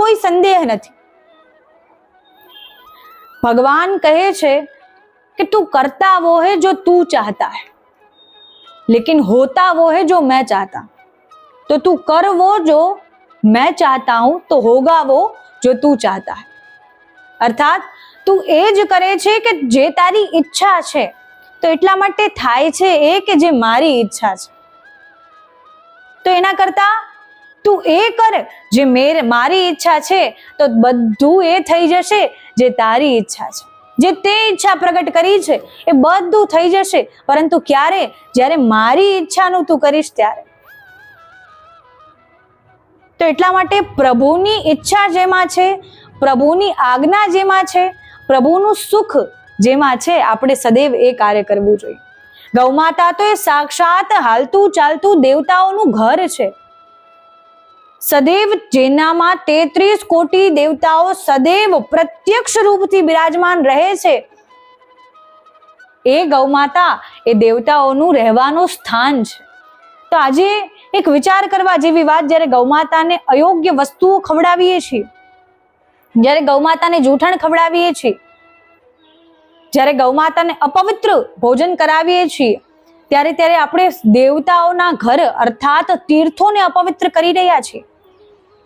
કોઈ સંદેહ નથી ભગવાન કહે છે कि तू करता वो है जो तू चाहता है लेकिन होता वो है जो मैं चाहता तो तू कर वो जो मैं चाहता हूं तो होगा वो जो तू चाहता है અર્થાત તું એ જ કરે છે કે જે તારી ઈચ્છા છે તો એટલા માટે થાય છે એ કે જે મારી ઈચ્છા છે તો એના કરતા તું એ કર જે મેર, મારી ઈચ્છા છે, તો બધું એ થઈ જશે જે તારી ઈચ્છા છે. જે તે ઈચ્છા પ્રગટ કરી છે, એ બધું થઈ જશે, પરંતુ ક્યારે? જ્યારે મારી ઈચ્છાનું તું કરીશ ત્યારે. તો એટલા માટે પ્રભુની ઈચ્છા જેમાં છે, પ્રભુની આજ્ઞા જેમાં છે, પ્રભુનું સુખ જેમાં છે, આપણે સદૈવ એ કાર્ય કરવું જોઈએ. ગૌમાતા તો એ સાક્ષાત હાલતું ચાલતું દેવતાઓનું ઘર છે. સદૈવ જેનામાં તેત્રીસ કોટી દેવતાઓ સદૈવ પ્રત્યક્ષ રૂપથી બિરાજમાન રહે છે. એ ગૌમાતા એ દેવતાઓનું રહેવાનું સ્થાન છે. તો આજે એક વિચાર કરવા જેવી વાત જ્યારે ગૌમાતાને અયોગ્ય વસ્તુઓ ખવડાવીએ છીએ, જ્યારે ગૌમાતાને જૂઠણ ખવડાવીએ છીએ, જ્યારે ગૌમાતાને અપવિત્ર ભોજન કરાવીએ છીએ, ત્યારે ત્યારે આપણે દેવતાઓના ઘર અર્થાત તીર્થોને અપવિત્ર કરી રહ્યા છીએ.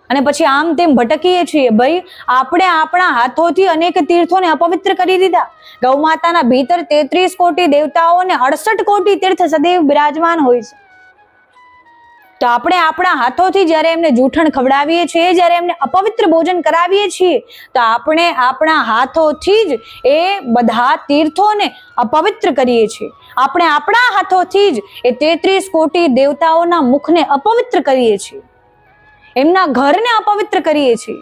અને પછી આમ તેમ ભટકીએ છીએ. ભાઈ, આપણે આપણા હાથોથી અનેક તીર્થોને અપવિત્ર કરી દીધા. ગૌમાતાના ભીતર તેત્રીસ કોટી દેવતાઓ અને અડસઠ કોટી તીર્થ સદૈવ બિરાજમાન હોય છે. તો આપણે આપણા હાથોથી જ્યારે એમને જૂઠણ ખવડાવીએ છીએ, જ્યારે એમને અપવિત્ર ભોજન કરાવીએ છીએ, તો આપણે આપણા હાથોથી જ એ બધા તીર્થોને અપવિત્ર કરીએ છીએ. આપણે આપણા હાથોથી જ એ તેત્રીસ કોટી દેવતાઓના મુખને અપવિત્ર કરીએ છીએ. એમના ઘરને અપવિત્ર કરીએ છીએ.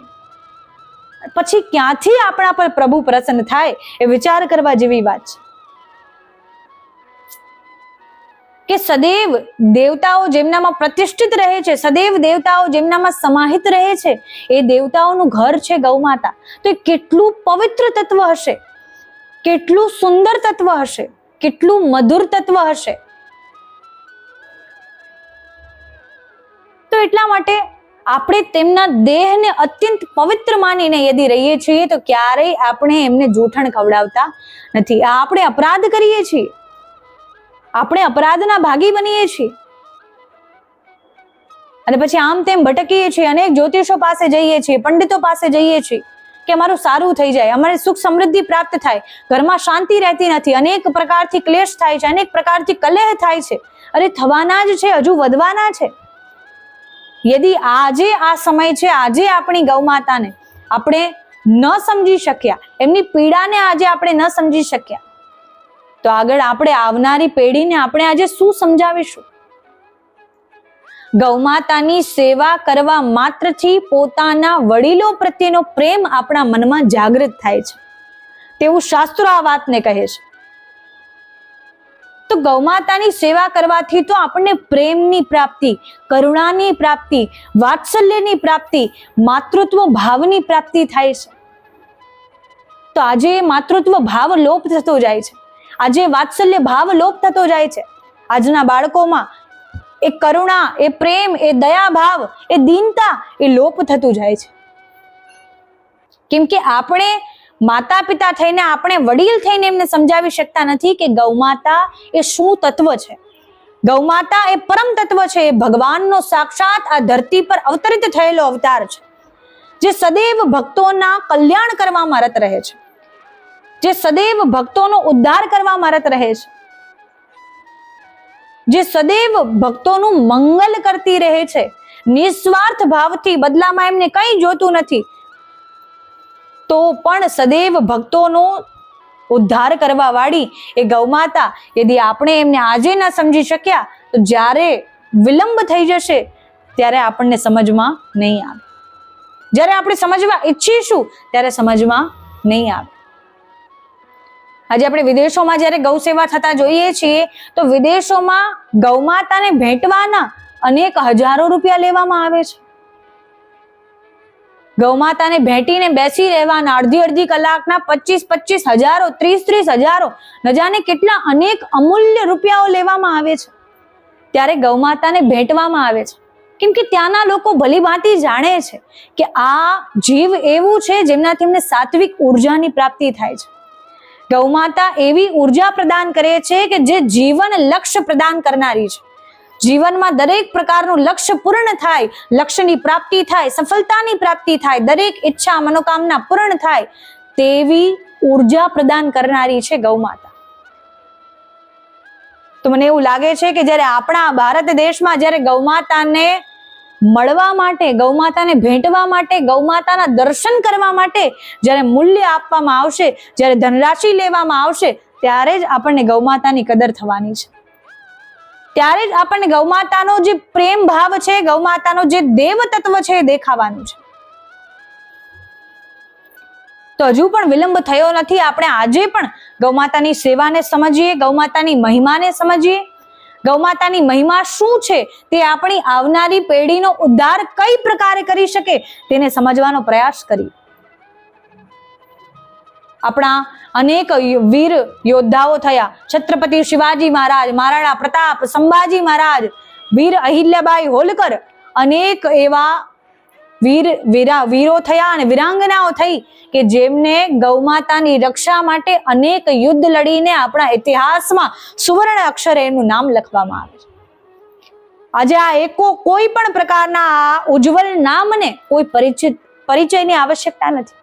પછી ક્યાંથી આપણા પર પ્રભુ પ્રસન્ન થાય એ વિચાર કરવા જેવી વાત છે. કે સદૈવ દેવતાઓ જેમનામાં પ્રતિષ્ઠિત રહે છે, સદૈવ દેવતાઓ જેમનામાં સમાહિત રહે છે, એ દેવતાઓનું ઘર છે ગૌમાતા. તો એ કેટલું પવિત્ર તત્વ હશે? કેટલું સુંદર તત્વ હશે? કેટલું મધુર તત્વ હશે? તો એટલા માટે આપણે તેમના દેહને અત્યંત પવિત્ર માનીને યદી રહીએ છીએ, તો ક્યારેય આપણે એમને જૂઠણ ખવડાવતા નથી. આ આપણે અપરાધ કરીએ છીએ. આપણે અપરાધના ભાગી બનીએ છીએ. અને પછી આમ તેમ ભટકીએ છીએ, અનેક જ્યોતિષો પાસે જઈએ છીએ, પંડિતો પાસે જઈએ છીએ, કે અમારું સારું થઈ જાય, અમારે સુખ સમૃદ્ધિ પ્રાપ્ત થાય, ઘરમાં શાંતિ રહેતી નથી, અનેક પ્રકારથી ક્લેશ થાય છે, અનેક પ્રકારથી કલેહ થાય છે. અરે થવાના જ છે, હજુ વધવાના છે. યદી આજે આ સમય છે, આજે આપણી ગૌમાતાને આપણે ન સમજી શક્યા, એમની પીડાને આજે આપણે ન સમજી શક્યા. તો આગળ આપણે આવનારી પેઢીને આપણે આજે શું સમજાવીશું? ગૌમાતાની સેવા કરવા માત્રથી પોતાના વડીલો પ્રત્યેનો પ્રેમ આપણા મનમાં જાગૃત થાય છે. તેવું શાસ્ત્રો આ વાતને કહે છે. તો ગૌમાતાની સેવા કરવાથી તો આપણને પ્રેમની પ્રાપ્તિ, કરુણાની પ્રાપ્તિ, વાત્સલ્યની પ્રાપ્તિ, માતૃત્વ ભાવની પ્રાપ્તિ થાય છે. તો આજે માતૃત્વ ભાવ લોપ થતો જાય છે. આજે વાત્સલ્ય ભાવ લોપ થતો જાય છે. આજના બાળકોમાં એ કરુણા, એ પ્રેમ, એ દયા ભાવ, એ દીનતા એ લોપ થતું જાય છે. કેમ કે આપણે માતા પિતા થઈને આપણે વડીલ થઈને એમને સમજાવી શકતા નથી કે ગૌમાતા એ શું તત્વ છે. ગૌમાતા એ પરમ તત્વ છે. ભગવાનનો સાક્ષાત આ ધરતી પર અવતરિત થયેલો અવતાર છે. જે સદૈવ ભક્તોના કલ્યાણ કરવામાં રત રહે છે. જે સદૈવ ભક્તોનો ઉદ્ધાર કરવામાં રત રહે છે. જે સદૈવ ભક્તોનું મંગલ કરતી રહે છે. નિસ્વાર્થ ભાવથી બદલામાં એમને કંઈ જોતું નથી. તો પણ સદૈવ ભક્તોનો ઉદ્ધાર કરવા વાળી એ ગૌમાતા યદી આપણે એમને આજે ન સમજી શક્યા, તો જ્યારે વિલંબ થઈ જશે, ત્યારે આપણને સમજમાં નહીં આવે. જ્યારે આપણે સમજવા ઈચ્છીશું, ત્યારે સમજમાં નહીં આવે. આજે આપણે વિદેશોમાં જ્યારે ગૌ સેવા થતા જોઈએ છીએ, તો વિદેશોમાં ગૌમાતાને ભેટવાના અનેક હજારો રૂપિયા લેવામાં આવે છે. ગૌમાતાને ભેટીને બેસી રહેવાના અડધી અડધી કલાકના પચીસ પચીસ હજારો, ત્રીસ ત્રીસ હજારો નજાને કેટલા અનેક અમૂલ્ય રૂપિયાઓ લેવામાં આવે છે. ત્યારે ગૌમાતાને ભેટવામાં આવે છે. કેમ કે ત્યાંના લોકો ભલીભાંતિ જાણે છે કે આ જીવ એવું છે જેમનાથી એમને સાત્વિક ઉર્જાની પ્રાપ્તિ થાય છે. ગૌમાતા એવી ઊર્જા પ્રદાન કરે છે કે જે જીવન લક્ષ્ય પ્રદાન કરનારી છે. જીવનમાં દરેક પ્રકારનું લક્ષ્ય પૂર્ણ થાય, લક્ષ્યની પ્રાપ્તિ થાય, સફળતાની પ્રાપ્તિ થાય, દરેક ઈચ્છા, મનોકામના પૂર્ણ થાય તેવી ઊર્જા પ્રદાન કરનારી છે ગૌમાતા તો મને એવું લાગે છે કે જ્યારે આપણા ભારત દેશમાં જ્યારે ગૌમાતાને મળવા માટે ગૌમાતાને ભેટવા માટે ગૌમાતાના દર્શન કરવા માટે જ્યારે મૂલ્ય આપવામાં આવશે, જ્યારે ધનરાશિ લેવામાં આવશે, ત્યારે જ આપણને ગૌમાતાની કદર થવાની છે. ત્યારે જ આપણને ગૌમાતાનો જે પ્રેમ ભાવ છે, ગૌમાતાનો જે દેવ તત્વ છે એ દેખાવાનું છે. તો હજુ પણ વિલંબ થયો નથી. આપણે આજે પણ ગૌમાતાની સેવાને સમજીએ, ગૌમાતાની મહિમાને સમજીએ. ગૌમાતાની મહિમા શું છે? તે આપણી આવનારી પેઢીનો ઉદ્ધાર કઈ પ્રકારે કરી શકે? તેને સમજવાનો પ્રયાસ કરીએ. આપણા અનેક વીર યોદ્ધાઓ થયા. છત્રપતિ શિવાજી મહારાજ, મહારાણા પ્રતાપ, સંભાજી મહારાજ, વીર અહિલ્યાબાઈ હોલકર, અનેક એવા વીર, વીરા, વીરો થયા અને વીરાંગનાઓ થઈ કે જેમને ગૌમાતાની રક્ષા માટે અનેક યુદ્ધ લડીને આપણા ઇતિહાસમાં સુવર્ણ અક્ષરે એનું નામ લખવામાં આવે છે. આજે આ એકો કોઈ પણ પ્રકારના ઉજ્જવલ નામને કોઈ પરિચિત, પરિચયની આવશ્યકતા નથી.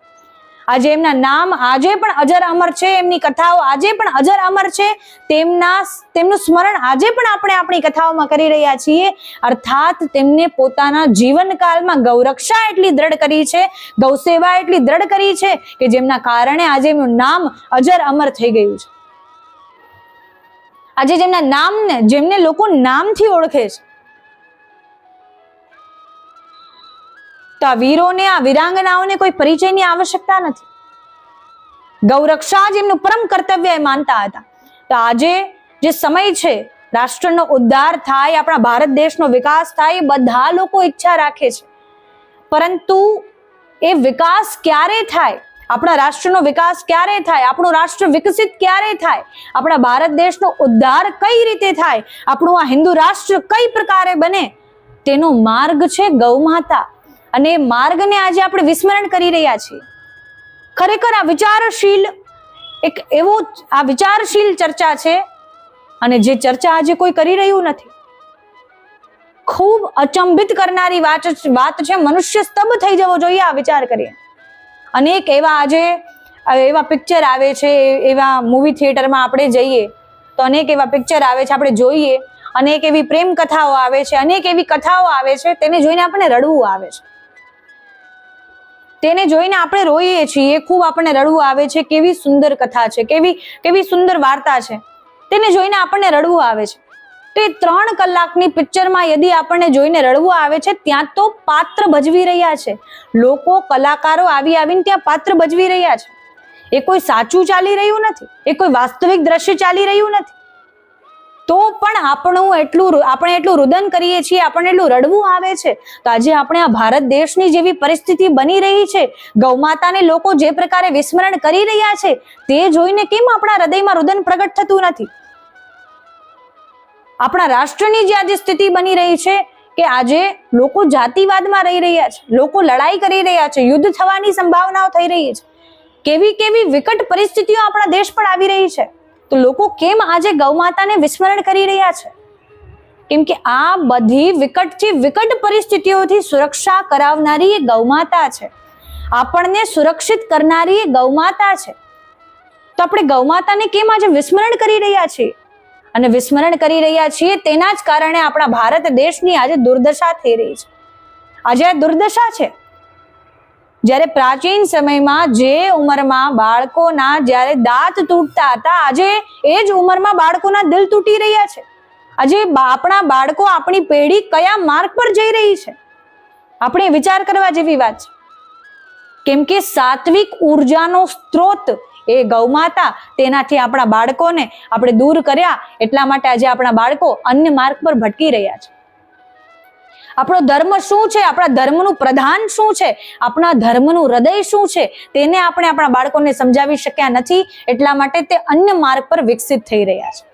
આજે એમના નામ આજે પણ અજર અમર છે, એમની કથાઓ આજે પણ અજર અમર છે. તેમના તેમનું સ્મરણ આજે પણ આપણે આપણી કથાઓમાં કરી રહ્યા છીએ. અર્થાત તેમને પોતાના જીવનકાળમાં ગૌરક્ષા એટલી દ્રઢ કરી છે, ગૌસેવા એટલી દ્રઢ કરી છે કે જેમના કારણે આજે એમનું નામ અજર અમર થઈ ગયું છે. આજે જેમના નામને, જેમને લોકો નામથી ઓળખે છે તો આ વીરોને, આ વીરાંગનાઓને કોઈ પરિચયની આવશ્યકતા નથી. ગૌરક્ષા જ એમનું પરમ કર્તવ્ય એ માનતા હતા. તો આજે જે સમય છે, રાષ્ટ્રનો ઉદ્ધાર થાય, આપણા ભારત દેશનો વિકાસ થાય, એ બધા લોકો ઈચ્છા રાખે છે. પરંતુ એ વિકાસ ક્યારે થાય? આપણા રાષ્ટ્રનો વિકાસ ક્યારે થાય? આપણું રાષ્ટ્ર વિકસિત ક્યારે થાય? આપણા ભારત દેશનો ઉદ્ધાર કઈ રીતે થાય? આપણું આ હિન્દુ રાષ્ટ્ર કઈ પ્રકારે બને? તેનો માર્ગ છે ગૌમાતા અને માર્ગને આજે આપણે વિસ્મરણ કરી રહ્યા છીએ. ખરેખર આ વિચારશીલ એક એવો આ વિચારશીલ ચર્ચા છે અને જે ચર્ચા આજે કોઈ કરી રહ્યું નથી. ખૂબ અચંબિત કરનારી વાત વાત છે, મનુષ્ય સ્તબ્ધ થઈ જવો જોઈએ આ વિચાર કરીએ. અનેક એવા આજે એવા પિક્ચર આવે છે એવા મૂવી થિયેટરમાં આપણે જઈએ તો અનેક એવા પિક્ચર આવે છે, આપણે જોઈએ. અનેક એવી પ્રેમ કથાઓ આવે છે, અનેક એવી કથાઓ આવે છે, તેને જોઈને આપણને રડવું આવે છે. તેને જોઈને આપણે રોઈએ છીએ, ખૂબ આપણને રડવું આવે છે, કેવી સુંદર કથા છે, કેવી કેવી સુંદર વાર્તા છે. તેને જોઈને આપણને રડવું આવે છે. તો એ ત્રણ કલાકની પિક્ચરમાં યદિ આપણને જોઈને રડવું આવે છે, ત્યાં તો પાત્ર ભજવી રહ્યા છે. લોકો, કલાકારો આવી આવીને ત્યાં પાત્ર ભજવી રહ્યા છે. એ કોઈ સાચું ચાલી રહ્યું નથી, એ કોઈ વાસ્તવિક દ્રશ્ય ચાલી રહ્યું નથી. તો પણ આપણું એટલું આપણે એટલું રુદન કરીએ છીએ, આપણને એટલું રડવું આવે છે. તો આજે આપણે આ ભારત દેશની જેવી પરિસ્થિતિ બની રહી છે. ગૌમાતાને લોકો જે પ્રકારે વિસ્મરણ કરી રહ્યા છે, તે જોઈને કેમ આપણા હૃદયમાં રુદન પ્રગટ થતું નથી? આપણા રાષ્ટ્રની જે આજે સ્થિતિ બની રહી છે, કે આજે લોકો જાતિવાદમાં રહી રહ્યા છે, લોકો લડાઈ કરી રહ્યા છે, યુદ્ધ થવાની સંભાવનાઓ થઈ રહી છે. કેવી કેવી વિકટ પરિસ્થિતિઓ આપણા દેશ પર આવી રહી છે. તો લોકો કેમ આજે ગૌમાતાને વિસ્મરણ કરી રહ્યા છે? કેમ કે આ બધી વિકટથી વિકટ પરિસ્થિતિઓથી સુરક્ષા કરાવનારી એ ગૌમાતા છે. આપણને સુરક્ષિત કરનારી એ ગૌમાતા છે. તો આપણે ગૌમાતાને કેમ આજે વિસ્મરણ કરી રહ્યા છીએ? અને વિસ્મરણ કરી રહ્યા છીએ તેના જ કારણે આપણા ભારત દેશની આજે દુર્દશા થઈ રહી છે. આજે આ દુર્દશા છે. જ્યારે પ્રાચીન સમયમાં જે ઉંમરમાં બાળકોના જ્યારે દાંત તૂટતા હતા, આજે એ જ ઉંમરમાં બાળકોના દિલ તૂટી રહ્યા છે. આજે આપણા બાળકો આપણી પેઢી કયા માર્ગ પર જઈ રહી છે? આપણે વિચાર કરવા જેવી વાત છે. કેમ કે સાત્વિક ઉર્જાનો સ્ત્રોત એ ગૌમાતા તેનાથી આપણા બાળકોને આપણે દૂર કર્યા, એટલા માટે આજે આપણા બાળકો અન્ય માર્ગ પર ભટકી રહ્યા છે. આપણો ધર્મ શું છે? આપણા ધર્મનું પ્રધાન શું છે? આપણા ધર્મનું હૃદય શું છે? તેને આપણે આપણા બાળકોને સમજાવી શક્યા નથી. એટલા માટે તે અન્ય માર્ગ પર વિકસિત થઈ રહ્યા છે.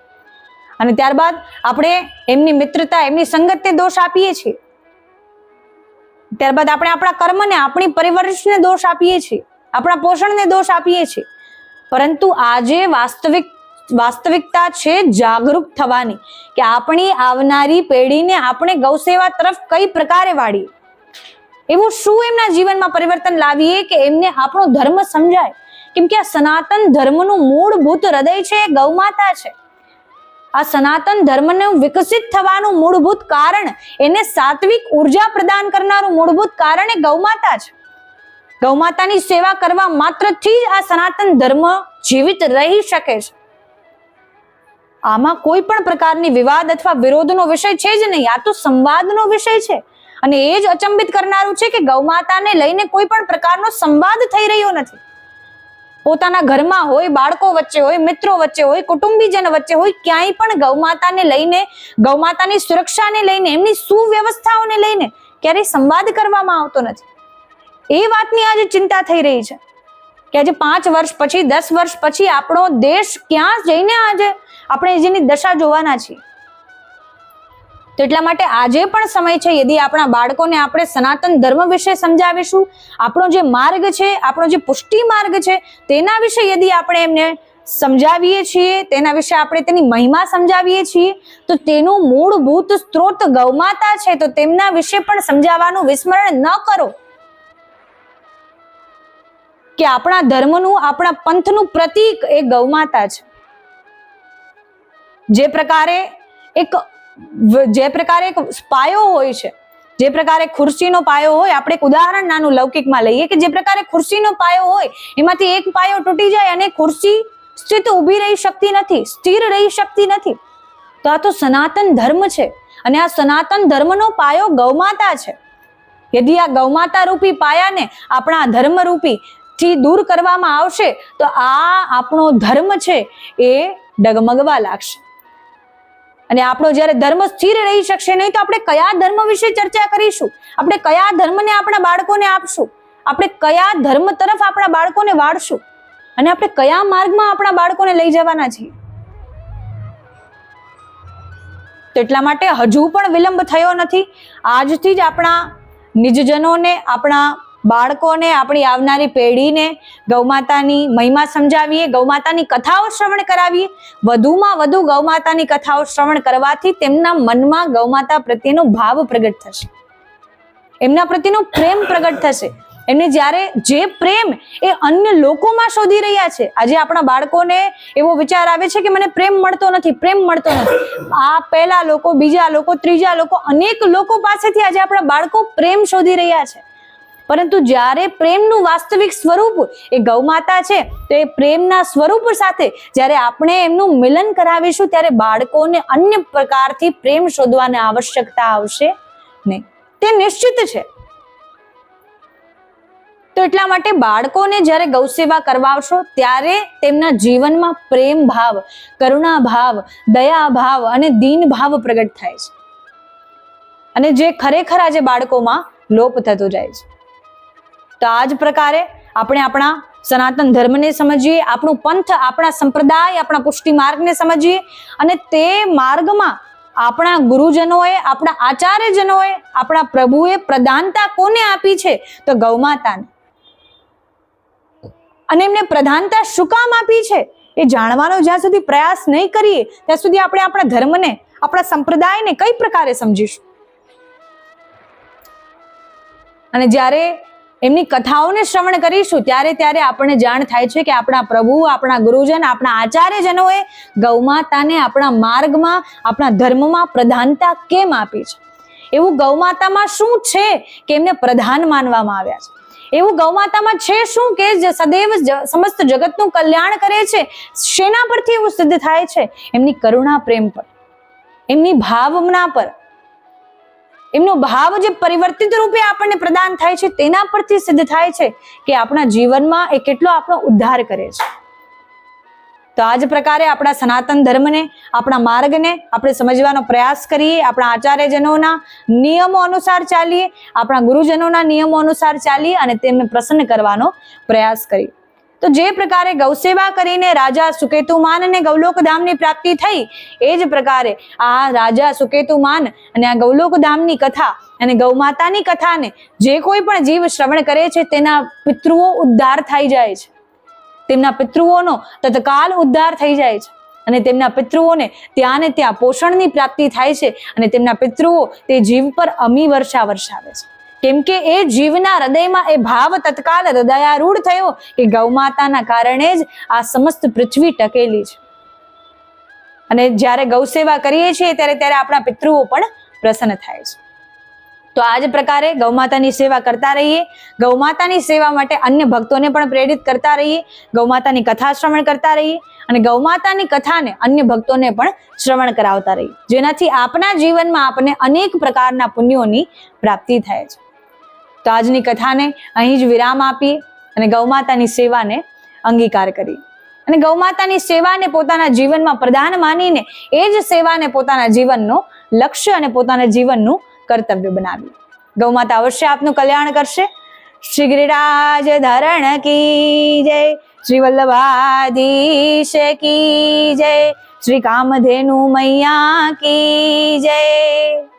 અને ત્યારબાદ આપણે એમની મિત્રતા, એમની સંગતને દોષ આપીએ છીએ. ત્યારબાદ આપણે આપણા કર્મને, આપણી પરિવર્ષને દોષ આપીએ છીએ. આપણા પોષણને દોષ આપીએ છીએ. પરંતુ આજે વાસ્તવિક વાસ્તવિકતા છે જાગૃત થવાની કે આપણી આવનારી પેઢીને આપણે ગૌસેવા તરફ કઈ પ્રકારે વાળીએ? એવું શું એમના જીવનમાં પરિવર્તન લાવીએ કે એમને આપણો ધર્મ સમજાય? કેમ કે આ સનાતન ધર્મનું મૂળભૂત હૃદય છે, એ ગૌમાતા છે. આ સનાતન ધર્મનું વિકસિત થવાનું મૂળભૂત કારણ એને સાત્વિક ઊર્જા પ્રદાન કરનારું મૂળભૂત કારણ એ ગૌમાતા છે. ગૌમાતાની સેવા કરવા માત્રથી જ આ સનાતન ધર્મ જીવિત રહી શકે છે. આમાં કોઈ પણ પ્રકારની વિવાદ અથવા વિરોધનો વિષય છે જ નહીં. આ તો સંવાદનો વિષય છે. અને એ જ અચંબિત કરનારું છે કે ગૌમાતાને લઈને કોઈ પણ પ્રકારનો સંવાદ થઈ રહ્યો નથી. પોતાના ઘરમાં હોય, બાળકો વચ્ચે હોય, મિત્રો વચ્ચે હોય, કુટુંબીજન વચ્ચે હોય, ક્યાંય પણ ગૌમાતાને લઈને, ગૌમાતાની સુરક્ષાને લઈને, એમની સુવ્યવસ્થાઓને લઈને ક્યારેય સંવાદ કરવામાં આવતો નથી. એ વાતની આજે ચિંતા થઈ રહી છે કે આજે પાંચ વર્ષ પછી, દસ વર્ષ પછી આપણો દેશ ક્યાં જઈને આજે આપણે જેની દશા જોવાના છીએ. તો એટલા માટે આજે પણ સમય છે, યદી આપણા બાળકોને આપણે સનાતન ધર્મ વિશે સમજાવીશું, આપણો જે માર્ગ છે, આપણો જે પુષ્ટિ માર્ગ છે, તેના વિશે યદી આપણે એમને સમજાવીએ છીએ, તેના વિશે આપણે તેની મહિમા સમજાવીએ છીએ, તો તેનું મૂળભૂત સ્ત્રોત ગૌમાતા છે, તો તેમના વિશે પણ સમજાવવાનું વિસ્મરણ ન કરો. કે આપણા ધર્મનું, આપણા પંથનું પ્રતીક એ ગૌમાતા છે. જે પ્રકારે એક જે પ્રકારે એક પાયો હોય છે, જે પ્રકારે ખુરશીનો પાયો હોય, આપણે એક ઉદાહરણ નાનું લૌકિકમાં લઈએ કે જે પ્રકારે ખુરશીનો પાયો હોય, એમાંથી એક પાયો તૂટી જાય અને ખુરશી સ્થિત ઊભી રહી શકતી નથી, સ્થિર રહી શકતી નથી. તો આ તો સનાતન ધર્મ છે અને આ સનાતન ધર્મનો પાયો ગૌમાતા છે. યદિ આ ગૌમાતા રૂપી પાયાને આપણા ધર્મથી દૂર કરવામાં આવશે, તો આ આપણો ધર્મ છે એ ડગમગવા લાગશે. અને આપણો જ્યારે ધર્મ સ્થિર રહી શકશે નહીં, તો આપણે કયા ધર્મ વિશે ચર્ચા કરીશું? આપણે કયા ધર્મને આપણા બાળકોને આપશું? આપણે કયા ધર્મ તરફ આપણા બાળકોને વાળશું? અને આપણે કયા માર્ગમાં આપણા બાળકોને લઈ જવાના છીએ? તો એટલા માટે હજુ પણ વિલંબ થયો નથી. આજથી જ આપણા નિજજનોને, આપણા બાળકોને, આપણી આવનારી પેઢીને ગૌમાતાની મહિમા સમજાવીએ, ગૌમાતાની કથાઓ શ્રવણ કરાવીએ. વધુમાં વધુ ગૌમાતાની કથાઓ શ્રવણ કરવાથી તેમના મનમાં ગૌમાતા પ્રત્યેનો ભાવ પ્રગટ થશે. એમના પ્રત્યેનો પ્રેમ પ્રગટ થશે. એમને જ્યારે જે પ્રેમ એ અન્ય લોકોમાં શોધી રહ્યા છે, આજે આપણા બાળકોને એવો વિચાર આવે છે કે મને પ્રેમ મળતો નથી, પ્રેમ મળતો નથી. આ પહેલા લોકો, બીજા લોકો, ત્રીજા લોકો, અનેક લોકો પાસેથી આજે આપણા બાળકો પ્રેમ શોધી રહ્યા છે. પરંતુ જ્યારે પ્રેમનું વાસ્તવિક સ્વરૂપ એ ગૌમાતા છે, તો એ પ્રેમના સ્વરૂપ સાથે જ્યારે આપણે એમનું મિલન કરાવીશું, ત્યારે બાળકોને અન્ય પ્રકારથી પ્રેમ શોધવાની આવશ્યકતા આવશે નહીં. તે નિશ્ચિત છે. તો એટલા માટે બાળકોને જ્યારે ગૌસેવા કરવાવશો, ત્યારે તેમના જીવનમાં પ્રેમ ભાવ, કરુણા ભાવ, દયા ભાવ અને દીન ભાવ પ્રગટ થાય છે. અને જે ખરેખર આજે બાળકોમાં લોપ થતો જાય છે. તો આ જ પ્રકારે આપણે આપણા સનાતન ધર્મને સમજીએ, આપણું પંથ, આપણા સંપ્રદાય, આપણા પુષ્ટિ માર્ગને સમજીએ અને તે માર્ગમાં આપણા ગુરુજનોએ, આપણા આચાર્યજનોએ, આપણા પ્રભુએ પ્રધાનતા કોને આપી છે? તો ગૌમાતાને. અને એમને પ્રધાનતા શું કામ આપી છે? એ જાણવાનો જ્યાં સુધી પ્રયાસ નહીં કરીએ, ત્યાં સુધી આપણે આપણા ધર્મને, આપણા સંપ્રદાયને કઈ પ્રકારે સમજીશું? અને જ્યારે એમની કથાઓને શ્રવણ કરીશું. ત્યારે ત્યારે આપણને જાણ થાય છે કે આપણા પ્રભુ, આપણા ગુરુજન, આપણા આચાર્યજનોએ ગૌમાતાને આપણા માર્ગમાં, આપણા ધર્મમાં પ્રધાનતા કેમ આપી છે? એવું ગૌમાતામાં શું છે કે એમને પ્રધાન માનવામાં આવ્યા છે? એવું ગૌમાતામાં છે શું કે જે સદૈવ સમસ્ત જગતનું કલ્યાણ કરે છે? શેના પરથી એવું સિદ્ધ થાય છે? એમની કરુણા પ્રેમ પર, એમની ભાવના પર એમનો ભાવ જે પરિવર્તિત રૂપે આપણને પ્રદાન થાય છે, તેના પરથી સિદ્ધ થાય છે કે આપણા જીવનમાં એ કેટલો આપણો ઉદ્ધાર કરે છે. તો આ જ પ્રકારે આપણા સનાતન ધર્મને, આપણા માર્ગને આપણે સમજવાનો પ્રયાસ કરીએ, આપણા આચાર્યજનોના નિયમો અનુસાર ચાલીએ, આપણા ગુરુજનોના નિયમો અનુસાર ચાલીએ અને તેમને પ્રસન્ન કરવાનો પ્રયાસ કરીએ. તો જે પ્રકારે ગૌસેવા કરીને રાજા સુકેતુમાન અને ગૌલોક ધામની પ્રાપ્તિ થઈ, એ જ પ્રકારે આ રાજા સુકેતુમાન અને આ ગૌલોક ધામની કથા અને ગૌમાતાની કથાને જે કોઈ પણ જીવ શ્રવણ કરે છે, તેના પિતૃઓ ઉદ્ધાર થઈ જાય છે. તેમના પિતૃઓનો તત્કાલ ઉદ્ધાર થઈ જાય છે અને તેમના પિતૃઓને ત્યાં ને ત્યાં પોષણની પ્રાપ્તિ થાય છે અને તેમના પિતૃઓ તે જીવ પર અમી વર્ષા વર્ષાવે છે. કેમ કે એ જીવના હૃદયમાં એ ભાવ તત્કાલ હૃદયારૂઢ થયો કે ગૌમાતાના કારણે જ આ સમસ્ત પૃથ્વી ટકેલી છે. અને જ્યારે ગૌ સેવા કરીએ છીએ ત્યારે ત્યારે આપણા પિતૃઓ પણ પ્રસન્ન થાય છે. તો આ જ પ્રકારે ગૌમાતાની સેવા કરતા રહીએ. ગૌમાતાની સેવા માટે અન્ય ભક્તોને પણ પ્રેરિત કરતા રહીએ. ગૌમાતાની કથા શ્રવણ કરતા રહીએ. અને ગૌમાતાની કથાને અન્ય ભક્તોને પણ શ્રવણ કરાવતા રહીએ. જેનાથી આપના જીવનમાં આપને અનેક પ્રકારના પુણ્યોની પ્રાપ્તિ થાય છે. તો આજની કથાને અહીં જ વિરામ આપીએ અને ગૌમાતાની સેવાને અંગીકાર કરી. અને ગૌમાતાની સેવાને પોતાના જીવનમાં પ્રધાન માનીને એ જ સેવાને પોતાના જીવનનો લક્ષ્ય અને પોતાના જીવનનું કર્તવ્ય બનાવ્યું. ગૌમાતા અવશ્ય આપનું કલ્યાણ કરશે. શ્રી ગિરિરાજ ધરણ કી જય, શ્રી વલ્લભાધીશ કી જય, શ્રી કામધેનુ મૈયા કી જય.